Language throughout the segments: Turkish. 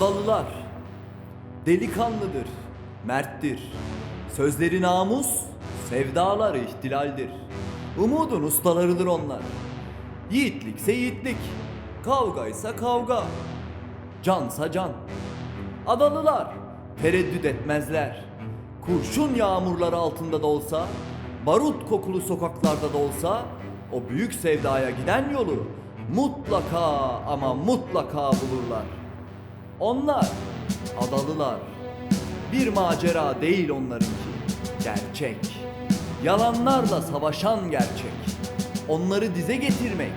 Adalılar delikanlıdır, merttir. Sözleri namus, sevdaları ihtilaldir. Umudun ustalarıdır onlar. Yiğitlikse yiğitlik, kavgaysa kavga, cansa can. Adalılar tereddüt etmezler. Kurşun yağmurları altında da olsa, barut kokulu sokaklarda da olsa, o büyük sevdaya giden yolu mutlaka ama mutlaka bulurlar. Onlar adalılar. Bir macera değil onlarınki. Gerçek. Yalanlarla savaşan gerçek. Onları dize getirmek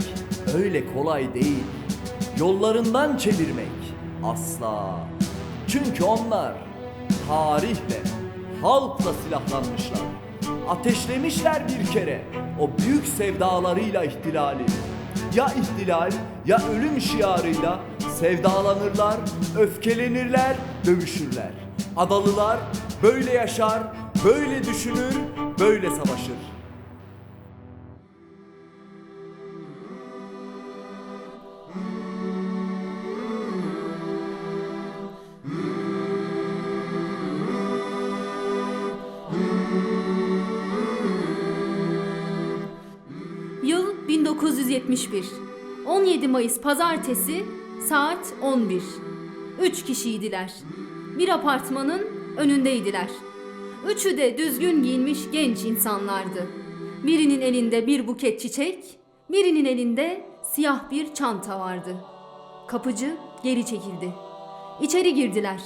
öyle kolay değil. Yollarından çevirmek asla. Çünkü onlar tarihle, halkla silahlanmışlar. Ateşlemişler bir kere o büyük sevdalarıyla ihtilali. Ya ihtilal ya ölüm şiarıyla sevdalanırlar, öfkelenirler, dövüşürler. Adalılar böyle yaşar, böyle düşünür, böyle savaşır. Yıl 1971. 17 Mayıs Pazartesi saat 11. Üç kişiydiler. Bir apartmanın önündeydiler. Üçü de düzgün giyinmiş genç insanlardı. Birinin elinde bir buket çiçek, birinin elinde siyah bir çanta vardı. Kapıcı geri çekildi. İçeri girdiler.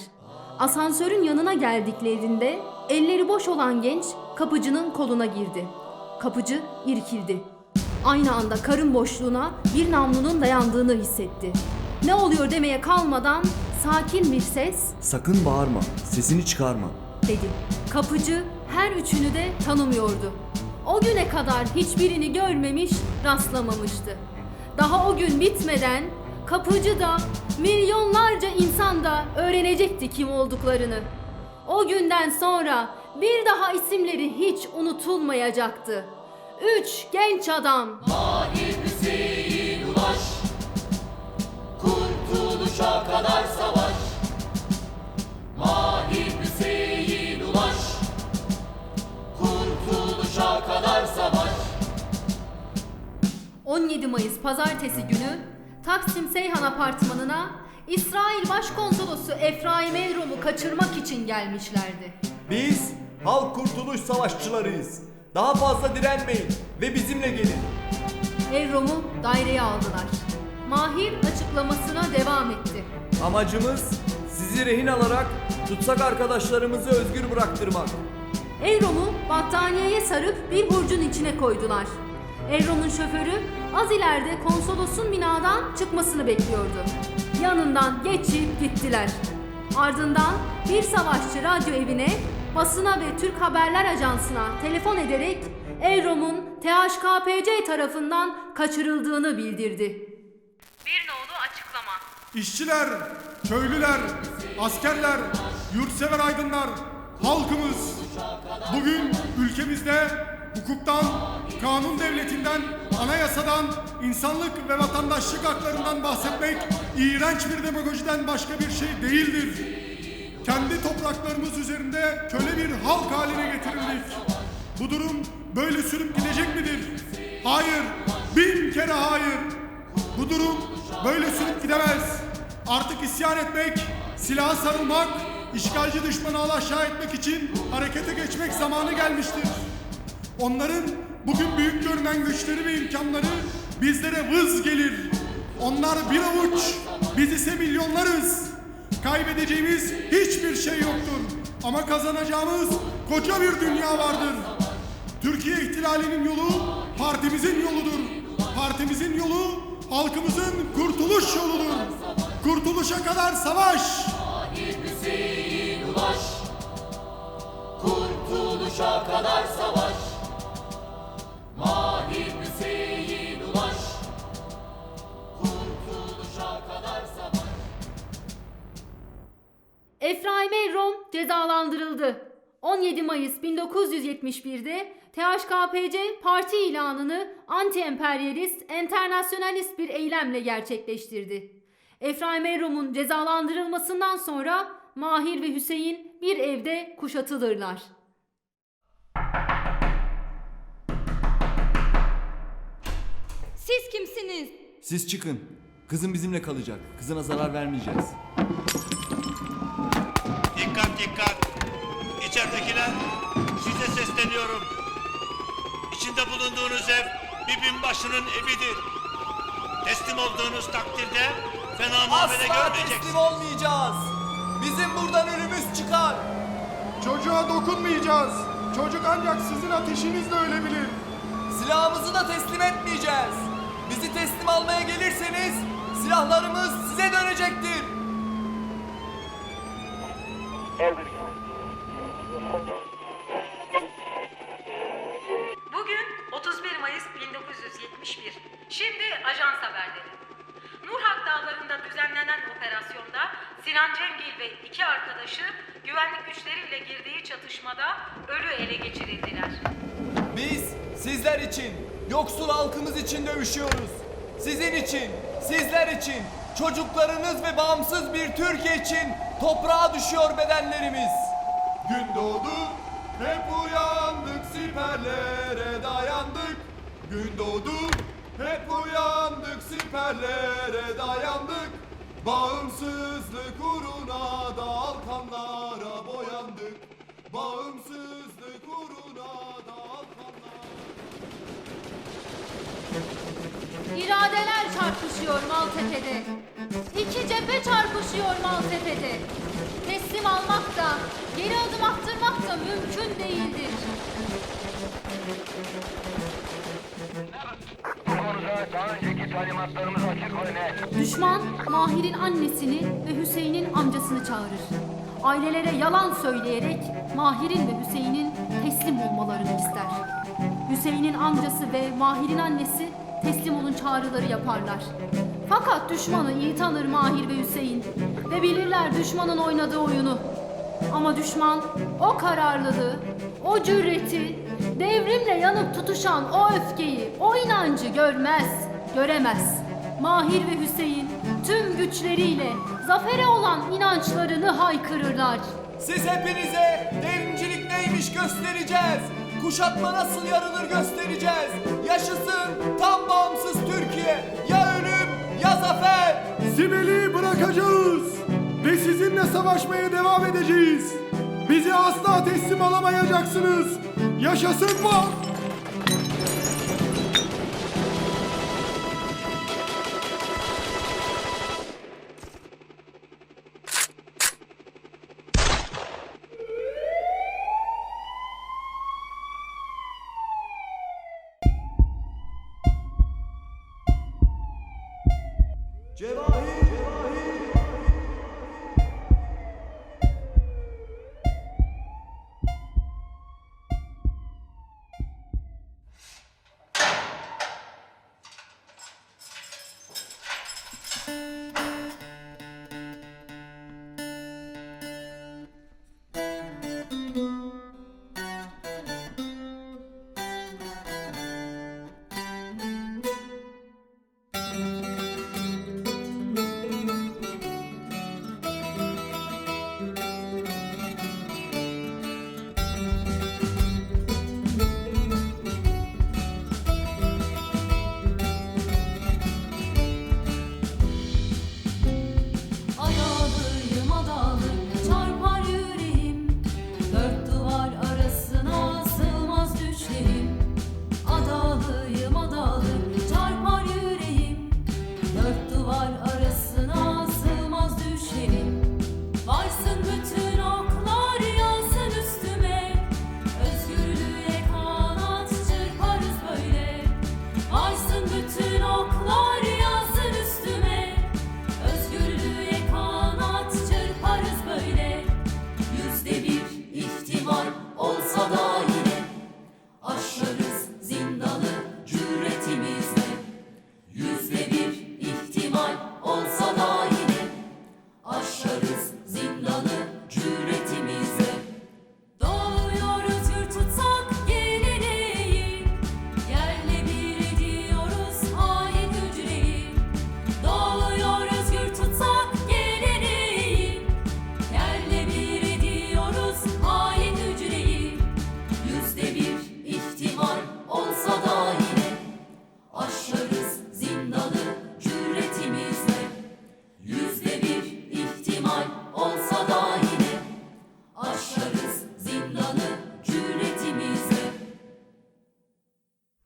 Asansörün yanına geldiklerinde elleri boş olan genç kapıcının koluna girdi. Kapıcı irkildi. Aynı anda karın boşluğuna bir namlunun dayandığını hissetti. Ne oluyor demeye kalmadan sakin bir ses Sakın bağırma, sesini çıkarma. dedi. Kapıcı her üçünü de tanımıyordu. O güne kadar hiçbirini görmemiş, rastlamamıştı. Daha o gün bitmeden kapıcı da milyonlarca insan da öğrenecekti kim olduklarını. O günden sonra bir daha isimleri hiç unutulmayacaktı. Üç genç adam. Kurtuluşa kadar savaş Mahir Hüseyin Ulaş Kurtuluşa kadar savaş 17 Mayıs pazartesi günü Taksim Seyhan apartmanına İsrail Başkonsolosu Efraim Elrom'u kaçırmak için gelmişlerdi. Biz halk kurtuluş savaşçılarıyız. Daha fazla direnmeyin ve bizimle gelin. Elrom'u daireye aldılar. Mahir açıklamasına devam etti. Amacımız sizi rehin alarak tutsak arkadaşlarımızı özgür bıraktırmak. Elrom'u battaniyeye sarıp bir hurcun içine koydular. Elrom'un şoförü az ileride konsolosun binadan çıkmasını bekliyordu. Yanından geçip gittiler. Ardından bir savaşçı radyo evine, basına ve Türk Haberler Ajansı'na telefon ederek Elrom'un THKPC tarafından kaçırıldığını bildirdi. İşçiler, köylüler, askerler, yurtsever aydınlar, halkımız bugün ülkemizde hukuktan, kanun devletinden, anayasadan, insanlık ve vatandaşlık haklarından bahsetmek iğrenç bir demagojiden başka bir şey değildir. Kendi topraklarımız üzerinde köle bir halk haline getirildik. Bu durum böyle sürüp gidecek midir? Hayır, bin kere hayır. Bu durum böyle sürüp gidemez. Artık isyan etmek, silaha sarılmak, işgalci düşmanı alaşağı etmek için harekete geçmek zamanı gelmiştir. Onların bugün büyük görünen güçleri ve imkanları bizlere vız gelir. Onlar bir avuç, biz ise milyonlarız. Kaybedeceğimiz hiçbir şey yoktur. Ama kazanacağımız koca bir dünya vardır. Türkiye ihtilalinin yolu partimizin yoludur. Partimizin yolu halkımızın kurtuluş yoludur. Kurtuluşa kadar savaş. Mahir Hüseyin Ulaş Kurtuluşa kadar savaş Mahir Hüseyin Ulaş Kurtuluşa kadar savaş Efraim Elrom cezalandırıldı. 17 Mayıs 1971'de THKPC parti ilanını anti-emperyalist, enternasyonalist bir eylemle gerçekleştirdi. Efraim Errom'un cezalandırılmasından sonra Mahir ve Hüseyin bir evde kuşatılırlar. Siz kimsiniz? Siz çıkın. Kızım bizimle kalacak. Kızına zarar vermeyeceğiz. Dikkat dikkat. İçeridekiler size sesleniyorum. İçinde bulunduğunuz ev bir binbaşının evidir. Teslim olduğunuz takdirde fena muamele Asla görmeyeceksiniz. teslim olmayacağız. Bizim buradan ölümüz çıkar. Çocuğa dokunmayacağız. Çocuk ancak sizin ateşinizle ölebilir. Silahımızı da teslim etmeyeceğiz. Bizi teslim almaya gelirseniz silahlarımız size dönecektir. Bugün sizler için, yoksul halkımız için dövüşüyoruz. Sizin için, sizler için, çocuklarınız ve bağımsız bir Türkiye için toprağa düşüyor bedenlerimiz. Gün doğdu, hep uyandık, siperlere dayandık. Gün doğdu, hep uyandık, siperlere dayandık. Bağımsızlık uğruna da kanlara boyandık. Bağımsızlık uğruna da İradeler çarpışıyor Maltepe'de. İki cephe çarpışıyor Maltepe'de. Teslim almak da, geri adım attırmak da mümkün değildir. Düşman Mahir'in annesini ve Hüseyin'in amcasını çağırır. Ailelere yalan söyleyerek Mahir'in ve Hüseyin'in teslim olmalarını ister. Hüseyin'in amcası ve Mahir'in annesi teslim olun çağrıları yaparlar. Fakat düşmanı iyi tanır Mahir ve Hüseyin ve bilirler düşmanın oynadığı oyunu. Ama düşman o kararlılığı, o cüreti, devrimle yanıp tutuşan o öfkeyi, o inancı görmez, göremez. Mahir ve Hüseyin tüm güçleriyle zafere olan inançlarını haykırırlar. Siz hepinize devrimcilik neymiş göstereceğiz. Kuşatma nasıl yarılır göstereceğiz. Yaşasın tam bağımsız Türkiye. Ya ölüm ya zafer. Sibel'i bırakacağız ve sizinle savaşmaya devam edeceğiz. Bizi asla teslim alamayacaksınız. Yaşasın bu!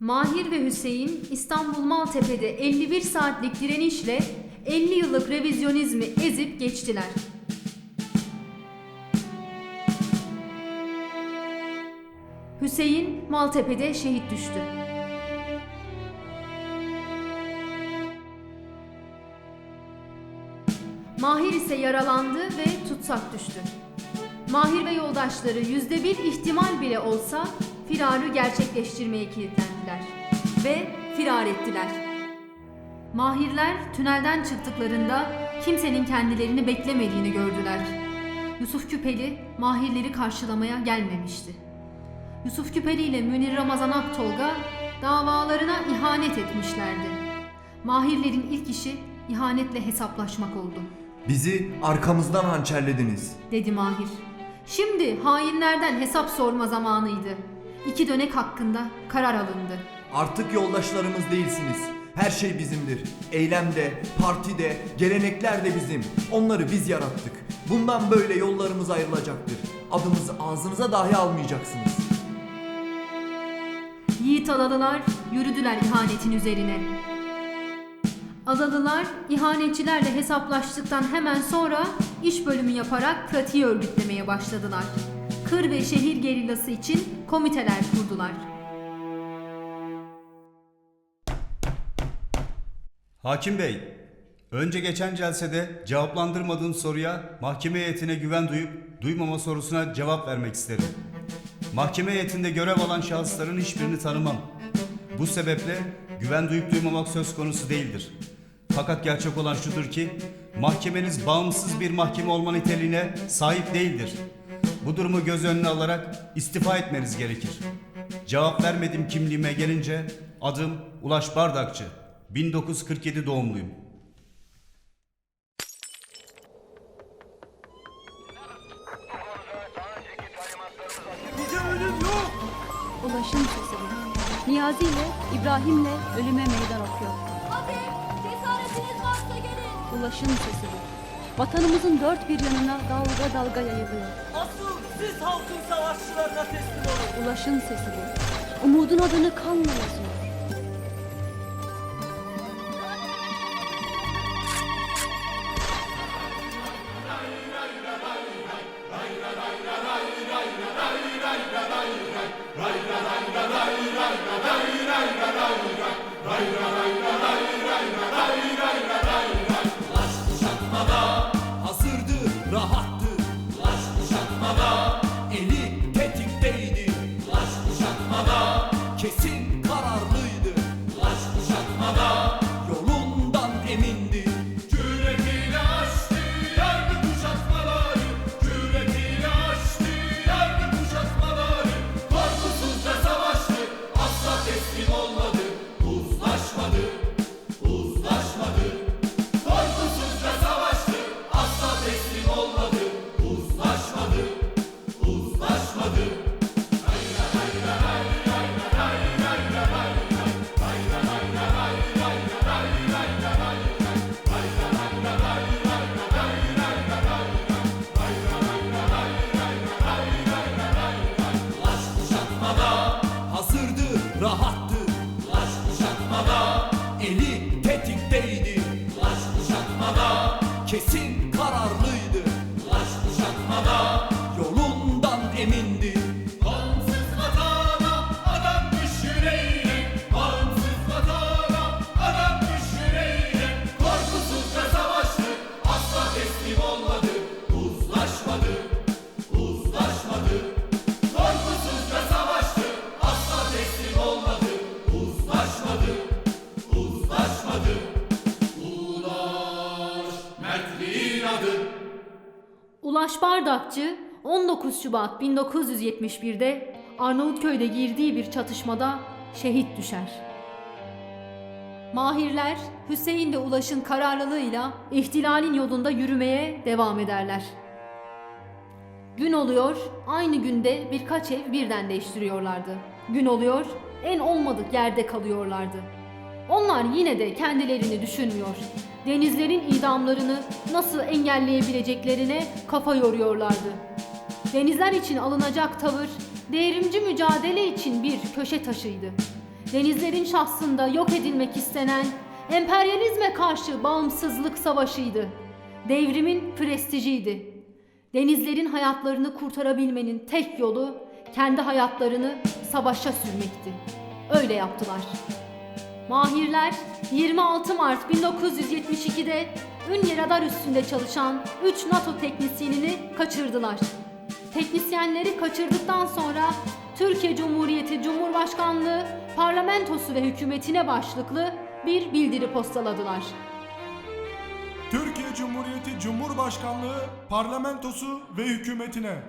Mahir ve Hüseyin İstanbul Maltepe'de 51 saatlik direnişle 50 yıllık revizyonizmi ezip geçtiler. Hüseyin Maltepe'de şehit düştü. Mahir ise yaralandı ve tutsak düştü. Mahir ve yoldaşları yüzde bir ihtimal bile olsa firarı gerçekleştirmeye kilitlendiler ve firar ettiler. Mahirler tünelden çıktıklarında kimsenin kendilerini beklemediğini gördüler. Yusuf Küpeli Mahirleri karşılamaya gelmemişti. Yusuf Küpeli ile Münir Ramazan Aktolga davalarına ihanet etmişlerdi. Mahirlerin ilk işi ihanetle hesaplaşmak oldu, Bizi arkamızdan hançerlediniz. dedi Mahir. Şimdi hainlerden hesap sorma zamanıydı. İki dönek hakkında karar alındı. Artık yoldaşlarımız değilsiniz. Her şey bizimdir. Eylemde, partide, gelenekler de bizim. Onları biz yarattık. Bundan böyle yollarımız ayrılacaktır. Adımızı ağzınıza dahi almayacaksınız. Yiğit Alalılar yürüdüler ihanetin üzerine. Alalılar ihanetçilerle hesaplaştıktan hemen sonra iş bölümü yaparak pratiği örgütlemeye başladılar. Kır ve şehir gerillası için komiteler kurdular. Hakim Bey, önce geçen celsede cevaplandırmadığım soruya mahkeme heyetine güven duyup duymama sorusuna cevap vermek isterim. Mahkeme heyetinde görev alan şahısların hiçbirini tanımam. Bu sebeple güven duyup duymamak söz konusu değildir. Fakat gerçek olan şudur ki mahkemeniz bağımsız bir mahkeme olma niteliğine sahip değildir. Bu durumu göz önüne alarak istifa etmeniz gerekir. Cevap vermedim kimliğime gelince adım Ulaş Bardakçı. 1947 doğumluyum. Ulaşım sesi bu. Niyazi ile İbrahim'le ölüme meydan okuyor. Hadi cesaretiniz varsa gelin. Ulaşım sesi bu. Vatanımızın dört bir yanına dalga dalga yayılıyor. Asıl siz halkın savaşçılarına teslim olun. Ulaşım sesi bu. Umudun adını kanla yazıyor. Ulaş Bardakçı 19 Şubat 1971'de Arnavutköy'de girdiği bir çatışmada şehit düşer. Mahirler Hüseyin ve Ulaş'ın kararlılığıyla ihtilalin yolunda yürümeye devam ederler. Gün oluyor, aynı günde birkaç ev birden değiştiriyorlardı. Gün oluyor, en olmadık yerde kalıyorlardı. Onlar yine de kendilerini düşünmüyor. Denizlerin idamlarını nasıl engelleyebileceklerine kafa yoruyorlardı. Denizler için alınacak tavır, devrimci mücadele için bir köşe taşıydı. denizlerin şahsında yok edilmek istenen emperyalizme karşı bağımsızlık savaşıydı. Devrimin prestijiydi. Denizlerin hayatlarını kurtarabilmenin tek yolu kendi hayatlarını savaşa sürmekti. Öyle yaptılar. Mahirler 26 Mart 1972'de Ünye radar üstünde çalışan 3 NATO teknisyenini kaçırdılar. Teknisyenleri kaçırdıktan sonra Türkiye Cumhuriyeti Cumhurbaşkanlığı parlamentosu ve hükümetine başlıklı bir bildiri postaladılar. Türkiye Cumhuriyeti Cumhurbaşkanlığı parlamentosu ve hükümetine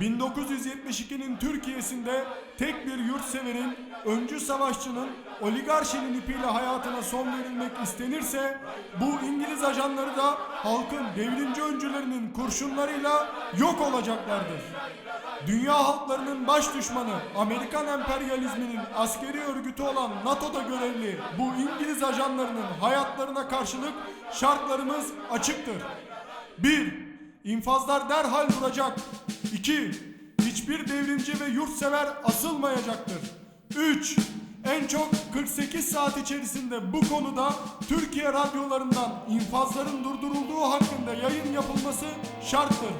1972'nin Türkiye'sinde tek bir yurtseverin, öncü savaşçının, oligarşinin ipiyle hayatına son verilmek istenirse bu İngiliz ajanları da halkın devrimci öncülerinin kurşunlarıyla yok olacaklardır. Dünya halklarının baş düşmanı Amerikan emperyalizminin askeri örgütü olan NATO'da görevli bu İngiliz ajanlarının hayatlarına karşılık şartlarımız açıktır. 1. İnfazlar derhal duracak. 2. Hiçbir devrimci ve yurtsever asılmayacaktır. 3. En çok 48 saat içerisinde bu konuda Türkiye radyolarından infazların durdurulduğu hakkında yayın yapılması şarttır.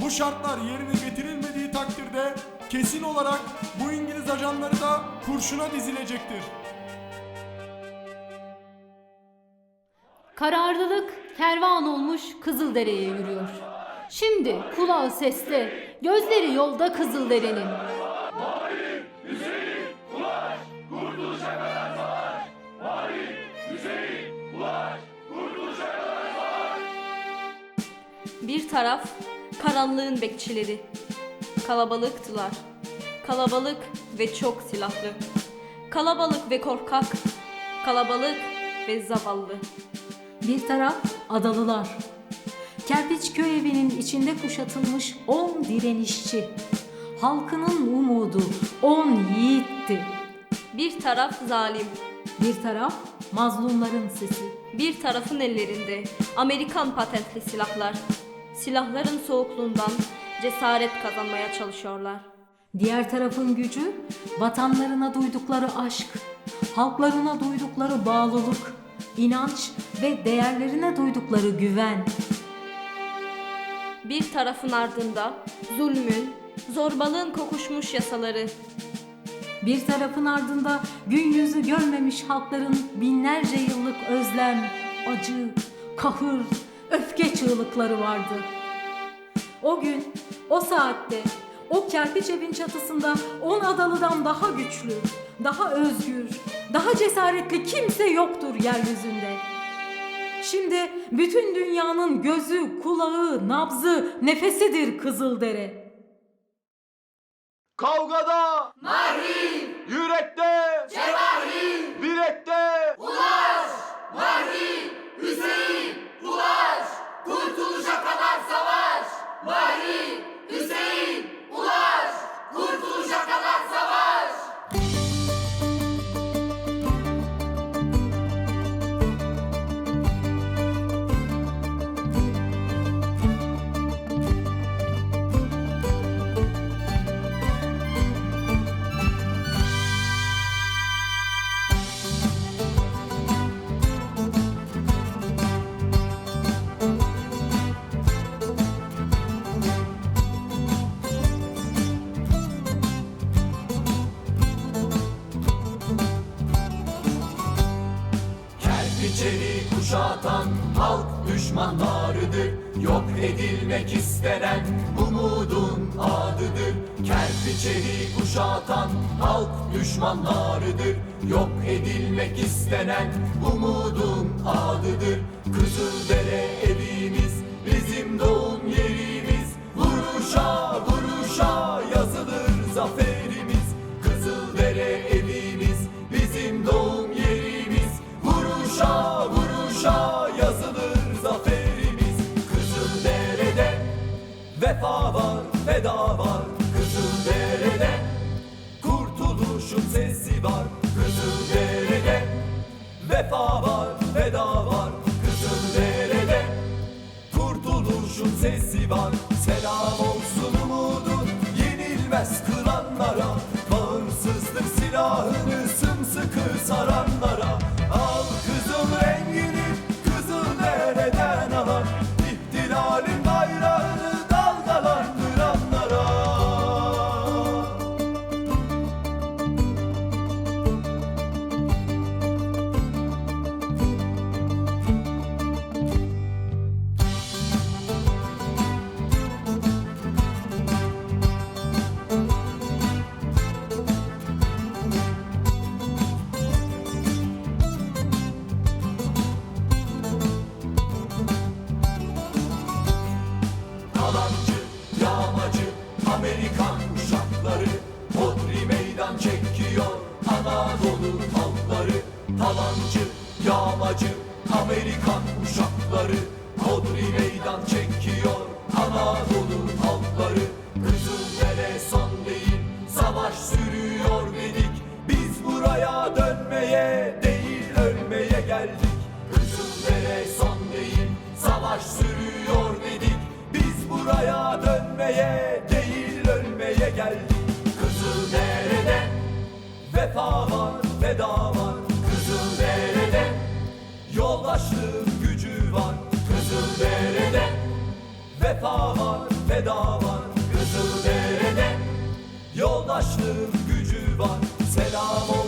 Bu şartlar yerine getirilmediği takdirde kesin olarak bu İngiliz ajanları da kurşuna dizilecektir. Kararlılık kervan olmuş Kızıldere'ye yürüyor. Şimdi kulağı seste, gözleri yolda Kızıldere'nin. Bir taraf karanlığın bekçileri. Kalabalıktılar. Kalabalık ve çok silahlı. Kalabalık ve korkak. Kalabalık ve zavallı. Bir taraf adalılar. Kerpiç köy evinin içinde kuşatılmış on direnişçi. Halkının umudu on yiğitti. Bir taraf zalim. Bir taraf mazlumların sesi. Bir tarafın ellerinde Amerikan patentli silahlar. Silahların soğukluğundan cesaret kazanmaya çalışıyorlar. Diğer tarafın gücü vatanlarına duydukları aşk, halklarına duydukları bağlılık, inanç ve değerlerine duydukları güven. Bir tarafın ardında zulmün, zorbalığın kokuşmuş yasaları. Bir tarafın ardında gün yüzü görmemiş halkların binlerce yıllık özlem, acı, kahır, öfke çığlıkları vardı. O gün, o saatte, o kerpiç evin çatısında on adalıdan daha güçlü, daha özgür, daha cesaretli kimse yoktur yeryüzünde. Şimdi bütün dünyanın gözü, kulağı, nabzı, nefesidir Kızıldere. Kavgada Mahri Yürekte Cevahri Birekte Ulaş. Mahri Hüseyin. Ulaş. Kurtuluşa kadar savaş. Mahri Kerpiçeni kuşatan halk düşmanlarıdır. Yok edilmek istenen umudun adıdır. Kızıldere evimiz bizim doğum yerimiz. Vuruşa vuruşa yazılır zaferimiz. Kızıldere evimiz bizim doğum yerimiz. Vuruşa vuruşa yazılır zaferimiz. Kızıldere'de vefa var feda var kurtuluşun sesi var Kızıldere'de vefa var feda var Kızıldere'de kurtuluşun sesi var Selam olsun Kızılderede Vefa var, feda var. Kızılderede Yoldaşlığın gücü var. Selam olsun